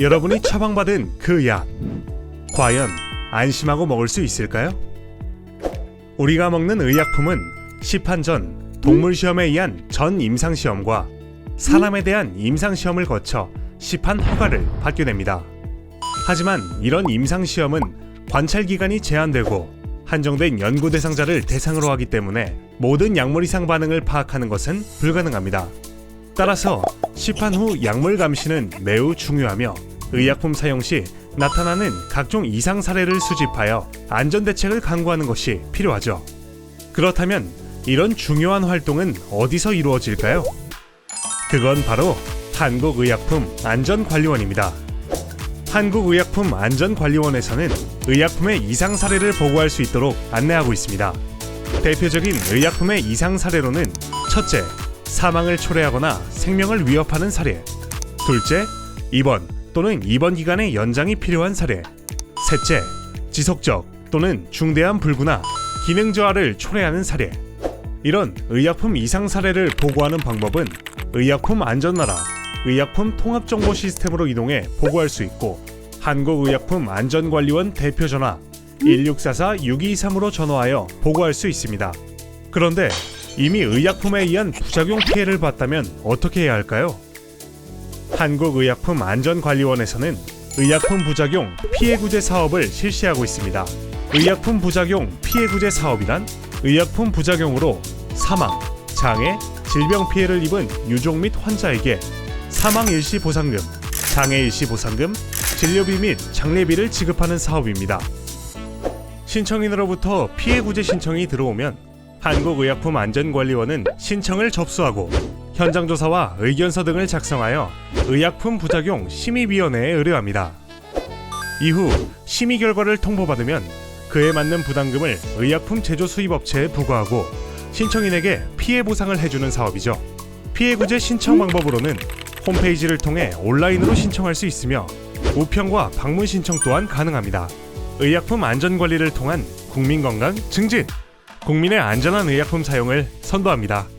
여러분이 처방받은 그 약, 과연 안심하고 먹을 수 있을까요? 우리가 먹는 의약품은 시판 전 동물 시험에 의한 전 임상 시험과 사람에 대한 임상 시험을 거쳐 시판 허가를 받게 됩니다. 하지만 이런 임상 시험은 관찰 기간이 제한되고 한정된 연구 대상자를 대상으로 하기 때문에 모든 약물 이상 반응을 파악하는 것은 불가능합니다. 따라서 시판 후 약물 감시는 매우 중요하며 의약품 사용 시 나타나는 각종 이상 사례를 수집하여 안전 대책을 강구하는 것이 필요하죠. 그렇다면 이런 중요한 활동은 어디서 이루어질까요? 그건 바로 한국의약품 안전관리원입니다. 한국의약품안전관리원에서는 의약품의 이상 사례를 보고할 수 있도록 안내하고 있습니다. 대표적인 의약품의 이상 사례로는 첫째, 사망을 초래하거나 생명을 위협하는 사례. 둘째, 입원 또는 입원 기간의 연장이 필요한 사례. 셋째, 지속적 또는 중대한 불구나 기능 저하를 초래하는 사례. 이런 의약품 이상 사례를 보고하는 방법은 의약품 안전나라 의약품 통합 정보 시스템으로 이동해 보고할 수 있고 한국의약품 안전관리원 대표 전화 1644-6223으로 전화하여 보고할 수 있습니다. 그런데 이미 의약품에 의한 부작용 피해를 봤다면 어떻게 해야 할까요? 한국의약품 안전관리원에서는 의약품 부작용 피해 구제 사업을 실시하고 있습니다. 의약품 부작용 피해 구제 사업이란 의약품 부작용으로 사망, 장애, 질병 피해를 입은 유족 및 환자에게 사망 일시 보상금, 장애 일시 보상금, 진료비 및 장례비를 지급하는 사업입니다. 신청인으로부터 피해 구제 신청이 들어오면 한국의약품안전관리원은 신청을 접수하고 현장 조사와 의견서 등을 작성하여 의약품 부작용 심의위원회에 의뢰합니다. 이후 심의 결과를 통보받으면 그에 맞는 부담금을 의약품 제조 수입 업체에 부과하고 신청인에게 피해 보상을 해주는 사업이죠. 피해 구제 신청 방법으로는 홈페이지를 통해 온라인으로 신청할 수 있으며 우편과 방문 신청 또한 가능합니다. 의약품 안전 관리를 통한 국민 건강 증진, 국민의 안전한 의약품 사용을 선도합니다.